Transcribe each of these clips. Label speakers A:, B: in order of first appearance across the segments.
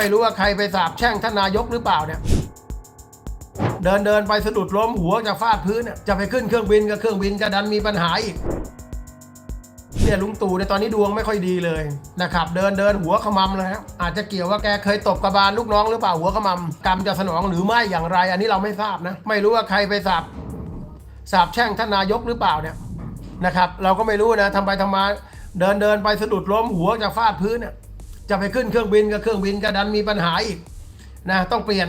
A: ไม่รู้ว่าใครไปสาบแช่งท่านนายกหรือเปล่าเนี่ย เดินเดินไปสะดุดล้มหัวจะฟาดพื้นเนี่ยจะไปขึ้นเครื่องบินกับเครื่องบินจะดันมีปัญหาอีกเนี่ยลุงตู่ในตอนนี้ดวงไม่ค่อยดีเลยนะครับ เดินเดินหัวขมำเลยครับอาจจะเกี่ยวว่าแกเคยตบกระบาลลูกน้องหรือเปล่าหัวขมำกรรมจะสนองหรือไม่อย่างไร อันนี้เราไม่ทราบนะ ไม่รู้ว่าใครไปสาบสาบแช่งท่านนายกหรือเปล่าเนี่ยนะครับ เราก็ไม่รู้นะทำไปทำมาเดินเดินไปสะดุดล้มหัวจะฟาดพื้นเนี่ย จะไปขึ้นเครื่องบินกับเครื่องบินจะดันมีปัญหาอีกนะต้องเปลี่ยน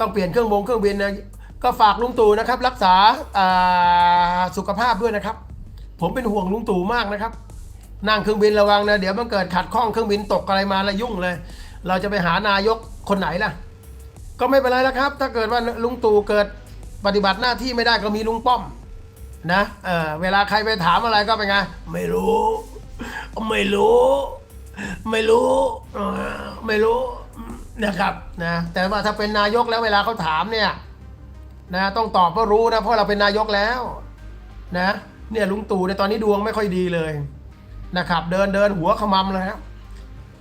A: ต้องเปลี่ยนเครื่องบงเครื่องบินนะก็ฝากลุงตู่นะครับ รักษาอ่าสุขภาพด้วยนะครับ ผมเป็นห่วงลุงตู่มากนะครับ นั่งเครื่องบินระวังนะเดี๋ยวมันเกิดขัดข้องเครื่องบินตกอะไรมาแล้วยุ่งเลย เราจะไปหานายกคนไหนล่ะ ก็ไม่เป็นไรแล้วครับ ถ้าเกิดว่าลุงตู่เกิดปฏิบัติหน้าที่ไม่ได้ก็มีลุงป้อมนะเออเวลาใครไปถามอะไรก็เป็นไงไม่รู้ ไม่รู้ ไม่รู้ไม่รู้นะครับนะแต่ว่าถ้าเป็นนายกแล้วเวลาเขาถามเนี่ยนะต้องตอบว่ารู้นะเพราะเราเป็นนายกแล้วนะเนี่ยลุงตู่ในตอนนี้ดวงไม่ค่อยดีเลยนะครับ เดินเดินหัวขมำเลย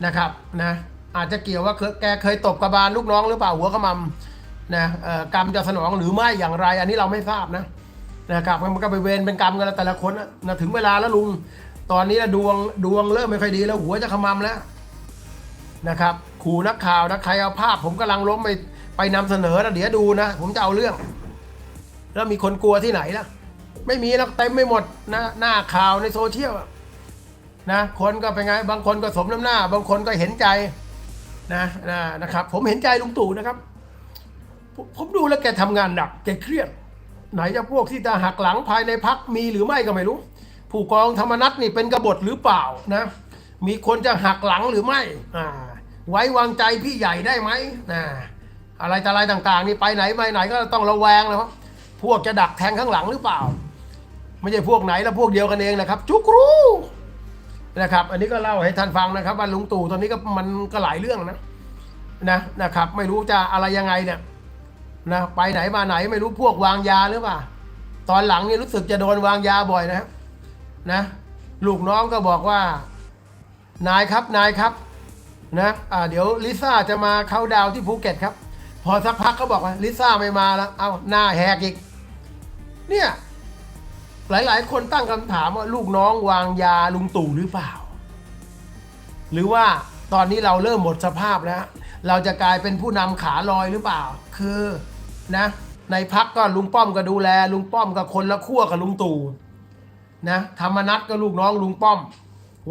A: นะครับนะอาจจะเกี่ยวว่าเคยแกเคยตบกระบาลลูกน้องหรือเปล่าหัวขมำนะกรรมจะสนองหรือไม่อย่างไร อันนี้เราไม่ทราบนะนะครับมันก็ไปเวรเป็นกรรมกันแล้วแต่ละคนนะถึงเวลาแล้วลุง ตอนนี้นะดวงดวงเริ่มไม่ค่อยดีแล้วหัวจะขมำแล้วนะครับขู่นักข่าวนะใครเอาภาพ ผมกำลังล้มไปไปนำเสนอนะเดี๋ยวดูนะ ผมจะเอาเรื่อง แล้วมีคนกลัวที่ไหนล่ะ ไม่มีแล้วเต็มไม่หมดนะหน้าข่าวในโซเชียลนะคนก็เป็นไงบางคนก็สมน้ำหน้า บางคนก็เห็นใจนะนะนะครับ ผมเห็นใจลุงตู่นะครับ ผมผมดูแล้วแกทำงานหนักแกเครียดไหนจะพวกที่จะหักหลังภายในพักมีหรือไม่ก็ไม่รู้ ผู้กองธรรมนัตนี่เป็นกบฏหรือเปล่านะ มีคนจะหักหลังหรือไม่อ่าไว้วางใจพี่ใหญ่ได้ไหมนะอะไรต่อะไรต่างๆ นี่ไปไหนไปไหนก็ต้องระแวงนะครับพวกจะดักแทงข้างหลังหรือเปล่า ไม่ใช่พวกไหนแล้วพวกเดียวกันเองนะครับ จุกรู้นะครับ อันนี้ก็เล่าให้ท่านฟังนะครับว่าลุงตู่ตอนนี้ก็มันก็หลายเรื่องนะนะนะครับ ไม่รู้จะอะไรยังไงเนี่ยนะไปไหนมาไหนไม่รู้พวกวางยาหรือเปล่า ตอนหลังนี่รู้สึกจะโดนวางยาบ่อยนะครับ นะ ลูกน้องก็บอกว่า นายครับนายครับนะอ่าเดี๋ยวลิซ่าจะมาเข้าดาวที่ภูเก็ตครับ พอสักพักเขาบอกว่าลิซ่าไม่มาแล้วเอาหน้าแหกอีก เนี่ย หลายๆ คนตั้งคำถามว่าลูกน้องวางยาลุงตู่หรือเปล่า หรือว่าตอนนี้เราเริ่มหมดสภาพแล้ว เราจะกลายเป็นผู้นำขาลอยหรือเปล่า คือนะ ในพักก็ลุงป้อมก็ดูแล ลุงป้อมกับคนละขั้วกับลุงตู่ นะธรรมนัตก็ลูกน้องลุงป้อม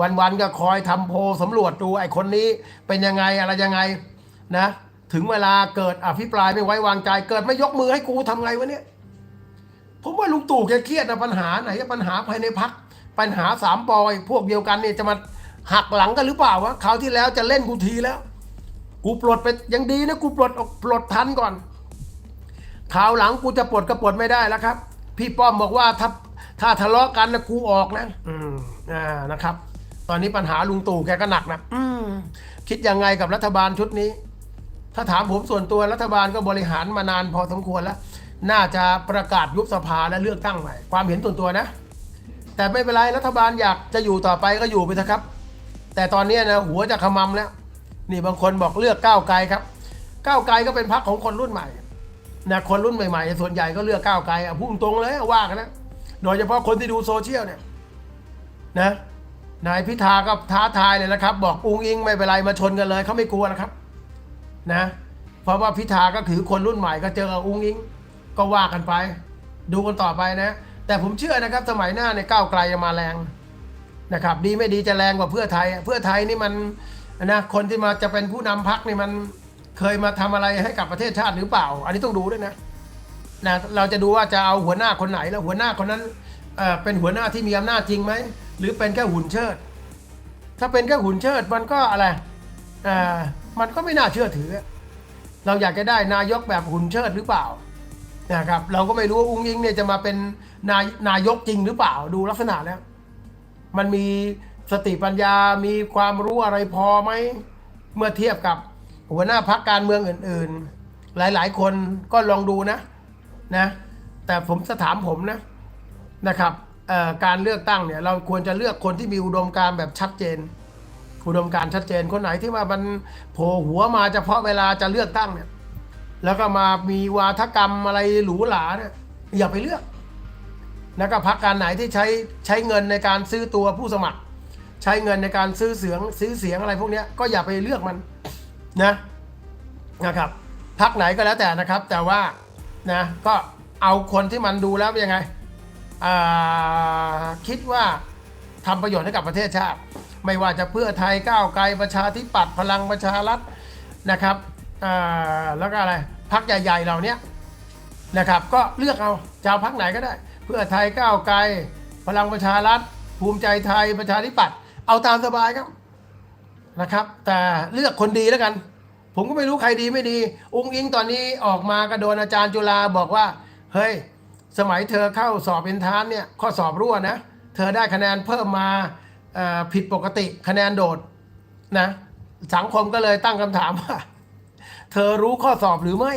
A: วันๆก็คอยทำโพลสำรวจดูไอ้คนนี้เป็นยังไงอะไรยังไงนะ ถึงเวลาเกิดอภิปรายไม่ไว้วางใจเกิดไม่ยกมือให้กูทำไงวะเนี่ยผมว่าลุงตู่แกเครียดนะปัญหาไหนปัญหาภายในพักปัญหาสามปอยพวกเดียวกันเนี่ยจะมาหักหลังกันหรือเปล่าวะคราวที่แล้วจะเล่นกูทีแล้ว กูปลดไปยังดีนะกูปลดออกปลดทันก่อนคราวหลังกูจะปลดก็ปลดไม่ได้แล้วครับ พี่ป้อมบอกว่าถ้า ถ้าทะเลาะกันนะกูออกนะ อืมอ่านะครับ ตอนนี้ปัญหาลุงตู่แกก็หนักนะอืมคิดยังไงกับรัฐบาลชุดนี้ ถ้าถามผมส่วนตัวรัฐบาลก็บริหารมานานพอสมควรแล้ว น่าจะประกาศยุบสภาและเลือกตั้งใหม่ ความเห็นส่วนตัวนะ แต่ไม่เป็นไรรัฐบาลอยากจะอยู่ต่อไปก็อยู่ไปเถอะครับ แต่ตอนนี้นะหัวจะขมำแล้ว นี่บางคนบอกเลือกก้าวไกลครับ ก้าวไกลก็เป็นพรรคของคนรุ่นใหม่นะคนรุ่นใหม่ๆ ส่วนใหญ่ก็เลือกก้าวไกลอะพุ่งตรงเลยว่ากันนะ โดยเฉพาะคนที่ดูโซเชียลเนี่ยนะนายพิธาก็ท้าทายเลยนะครับ บอกอุงอิงไม่เป็นไรมาชนกันเลยเขาไม่กลัวนะครับนะเพราะว่าพิธาก็ถือคนรุ่นใหม่ก็เจอกับอุงอิง ก็ว่ากันไป ดูกันต่อไปนะ แต่ผมเชื่อนะครับสมัยหน้าในก้าวไกลจะมาแรงนะครับ ดีไม่ดีจะแรงกว่าเพื่อไทย เพื่อไทยนี่มันนะคนที่มาจะเป็นผู้นำพักนี่มันเคยมาทำอะไรให้กับประเทศชาติหรือเปล่า อันนี้ต้องดูด้วยนะ นะเราจะดูว่าจะเอาหัวหน้าคนไหนแล้วหัวหน้าคนนั้นเอ่อเป็นหัวหน้าที่มีอำนาจจริงไหมหรือเป็นแค่หุ่นเชิด ถ้าเป็นแค่หุ่นเชิดมันก็อะไรอ่ามันก็ไม่น่าเชื่อถือ เราอยากจะได้นายกแบบหุ่นเชิดหรือเปล่านะครับเราก็ไม่รู้ว่าอุ้งยิงเนี่ยจะมาเป็นนายนายกจริงหรือเปล่าดูลักษณะแล้ว มันมีสติปัญญามีความรู้อะไรพอไหมเมื่อเทียบกับหัวหน้าพักการเมืองอื่น ๆ หลาย ๆ คนก็ลองดูนะ นะแต่ผมจะถามผมนะนะครับการเลือกตั้งเนี่ยเราควรจะเลือกคนที่มีอุดมการแบบชัดเจน อุดมการชัดเจนคนไหนที่ว่ามันโผล่หัวมาเฉพาะเวลาจะเลือกตั้งเนี่ยแล้วก็มามีวาทกรรมอะไรหรูหราเนี่ยอย่าไปเลือกแล้วก็พักการไหนที่ใช้ใช้เงินในการซื้อตัวผู้สมัคร ใช้เงินในการซื้อเสียงซื้อเสียงอะไรพวกนี้ก็อย่าไปเลือกมันนะนะครับพักไหนก็แล้วแต่นะครับ แต่ว่า นะก็เอาคนที่มันดูแล้วยังไงคิดว่าทำประโยชน์ให้กับประเทศชาติ ไม่ว่าจะเพื่อไทยก้าวไกลประชาธิปัตย์พลังประชารัฐนะครับแล้วก็อะไรพักใหญ่ๆเหล่าเนี้ยนะครับ ก็เลือกเอาจะเอาพักไหนก็ได้ เพื่อไทยก้าวไกลพลังประชารัฐ ภูมิใจไทยประชาธิปัตย์เอาตามสบายครับนะครับ แต่เลือกคนดีแล้วกัน ผมก็ไม่รู้ใครดีไม่ดี อุ้งอิงตอนนี้ออกมาก็โดนอาจารย์จุฬาบอกว่า เฮ้ย สมัยเธอเข้าสอบเป็นทานเนี่ยข้อสอบรั่วนะ เธอได้คะแนนเพิ่มมาผิดปกติคะแนนโดดนะ สังคมก็เลยตั้งคำถามว่า เธอรู้ข้อสอบหรือไม่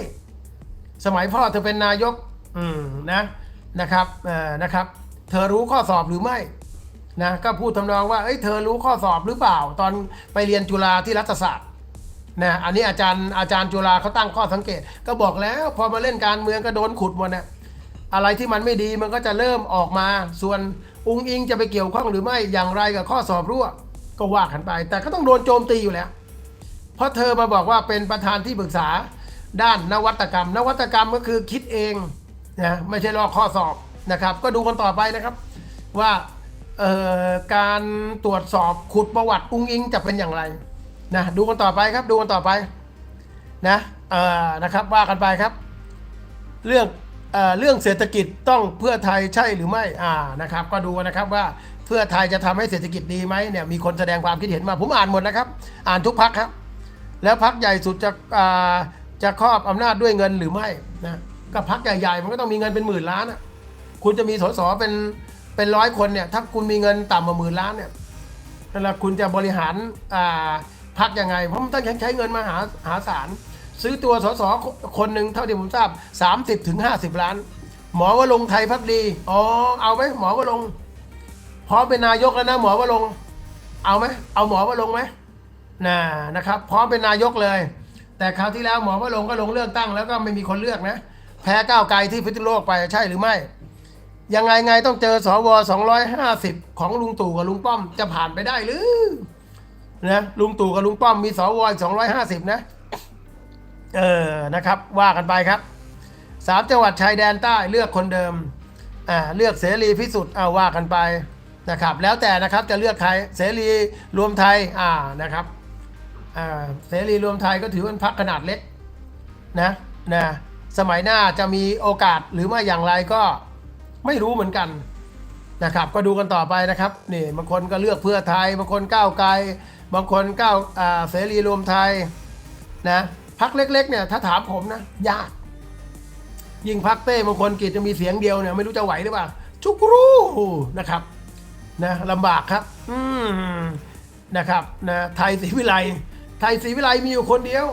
A: สมัยพ่อเธอเป็นนายกอืมนะนะครับนะครับ เธอรู้ข้อสอบหรือไม่นะก็พูดทำนองว่าเอ้ยเธอรู้ข้อสอบหรือเปล่า ตอนไปเรียนจุฬาที่รัฐศาสตร์ นะอันนี้อาจารย์อาจารย์จุฬาเขาตั้งข้อสังเกต ก็บอกแล้วพอมาเล่นการเมืองก็โดนขุดหมดนะอะไรที่มันไม่ดีมันก็จะเริ่มออกมา ส่วนอุงอิงจะไปเกี่ยวข้องหรือไม่อย่างไรกับข้อสอบรั่ว ก็ว่ากันไป แต่ก็ต้องโดนโจมตีอยู่แล้ว เพราะเธอมาบอกว่าเป็นประธานที่ปรึกษาด้านนวัตกรรม นวัตกรรมก็คือคิดเองนะไม่ใช่ลอข้อสอบนะครับ ก็ดูกันต่อไปนะครับว่าการตรวจสอบขุดประวัติอุงอิงจะเป็นอย่างไร นะดูกันต่อไปครับดูกันต่อไปนะเอ่อนะครับว่ากันไปครับ เรื่องเอ่อเรื่องเศรษฐกิจต้องเพื่อไทยใช่หรือไม่อ่านะครับ ก็ดูนะครับว่าเพื่อไทยจะทำให้เศรษฐกิจดีไหมเนี่ยมีคนแสดงความคิดเห็นมาผมอ่านหมดนะครับ อ่านทุกพักครับ แล้วพักใหญ่สุดจะอ่าจะครอบอำนาจด้วยเงินหรือไม่นะก็พักใหญ่ๆมันก็ต้องมีเงินเป็นหมื่นล้านอะคุณจะมีสสเป็นเป็นร้อยคนเนี่ยถ้าคุณมีเงินต่ำกว่าหมื่นล้านเนี่ยแล้วคุณจะบริหารอ่า พักยังไง เพราะมันต้องใช้เงินมาหาหาศาลซื้อตัวสสคนหนึ่งเท่าที่ผมทราบ 30ถึง50 ล้าน หมอวรงค์ไทยพักดี อ๋อ เอาไหมหมอวรงค์พร้อมเป็นนายกแล้วนะหมอวรงค์เอาไหมเอาหมอวรงค์ไหมนะนะครับ พร้อมเป็นนายกเลย แต่คราวที่แล้วหมอว่าลงก็ลงเลือกตั้ง แล้วก็ไม่มีคนเลือกนะ แพ้ก้าวไกลที่พิษณุโลกไปใช่หรือไม่ยังไงไงต้องเจอสว250 ของลุงตู่กับลุงป้อมจะผ่านไปได้หรือ นะลุงตู่กับลุงป้อมมีสวอีก250นะ เออนะครับ ว่ากันไปครับสามจังหวัดชายแดนใต้เลือกคนเดิมอ่าเลือกเสรีพิสุทธิ์เอาว่ากันไปนะครับ แล้วแต่นะครับจะเลือกใครเสรีรวมไทยอ่านะครับอ่าเสรีรวมไทยก็ถือว่าเป็นพรรคขนาดเล็กนะนะสมัยหน้าจะมีโอกาสหรือไม่อย่างไรก็ไม่รู้เหมือนกันนะครับ ก็ดูกันต่อไปนะครับนี่บางคนก็เลือกเพื่อไทยบางคนก้าวไกล บางคนก้าวเสรีรวมไทยนะพรรคเล็ก ๆ เนี่ย ถ้าถามผมนะ ยาก ยิ่งพรรคเต้มงคลกิจจะมีเสียงเดียวเนี่ย ไม่รู้จะไหวหรือเปล่า ชุกรูนะครับนะลำบากครับ อืมนะครับนะไทยศรีวิไลไทยศรีวิไลมีอยู่คนเดียว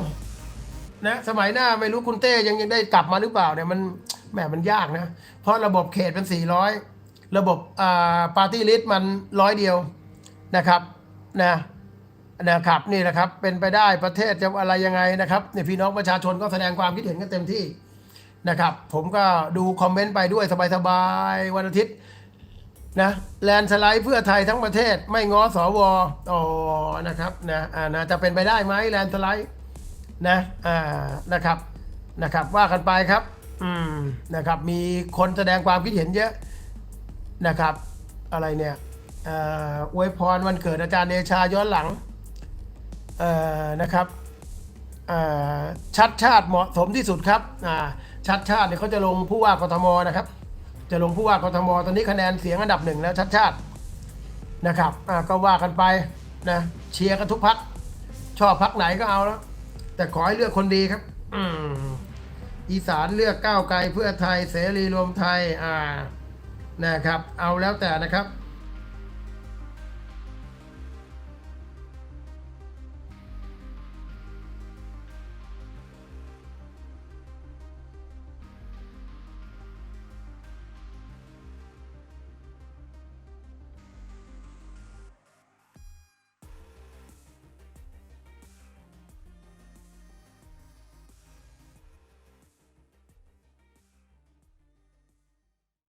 A: นะ สมัยหน้าไม่รู้คุณเต้ยังยังได้กลับมาหรือเปล่าเนี่ยมันแหมมันยากนะ เพราะระบบเขตเป็น 400 ระบบอ่าปาร์ตี้ลิสต์มันร้อยเดียวนะครับนะ นะครับนี่แหละครับเป็นไปได้ประเทศจะอะไรยังไงนะครับเนี่ยพี่น้องประชาชนก็แสดงความคิดเห็นกันเต็มที่นะครับ ผมก็ดูคอมเมนต์ไปด้วยสบายๆวันอาทิตย์นะแลนสไลด์เพื่อไทยทั้งประเทศไม่ง้อสวอ๋อนะครับนะอ่านะจะเป็นไปได้ไหมแลนสไลด์นะอ่านะครับนะครับ ว่ากันไปครับอืมนะครับมีคนแสดงความคิดเห็นเยอะนะครับ อะไรเนี่ยอ่ออวยพรวันเกิดอาจารย์เดชาย้อนหลัง นะครับเอ่อชัดชาติเหมาะสมที่สุดครับอ่าชัดชาติเนี่ยเขาจะลงผู้ว่ากทมนะครับ จะลงผู้ว่ากทมตอนนี้คะแนนเสียงอันดับหนึ่งแล้วชัดชาตินะครับอ่าก็ว่ากันไปนะเชียร์กันทุกพักชอบพักไหนก็เอาแล้ว แต่ขอให้เลือกคนดีครับออีสานเลือกก้าวไกลเพื่อไทยเสรีรวมไทยอ่านะครับ เอาแล้วแต่นะครับ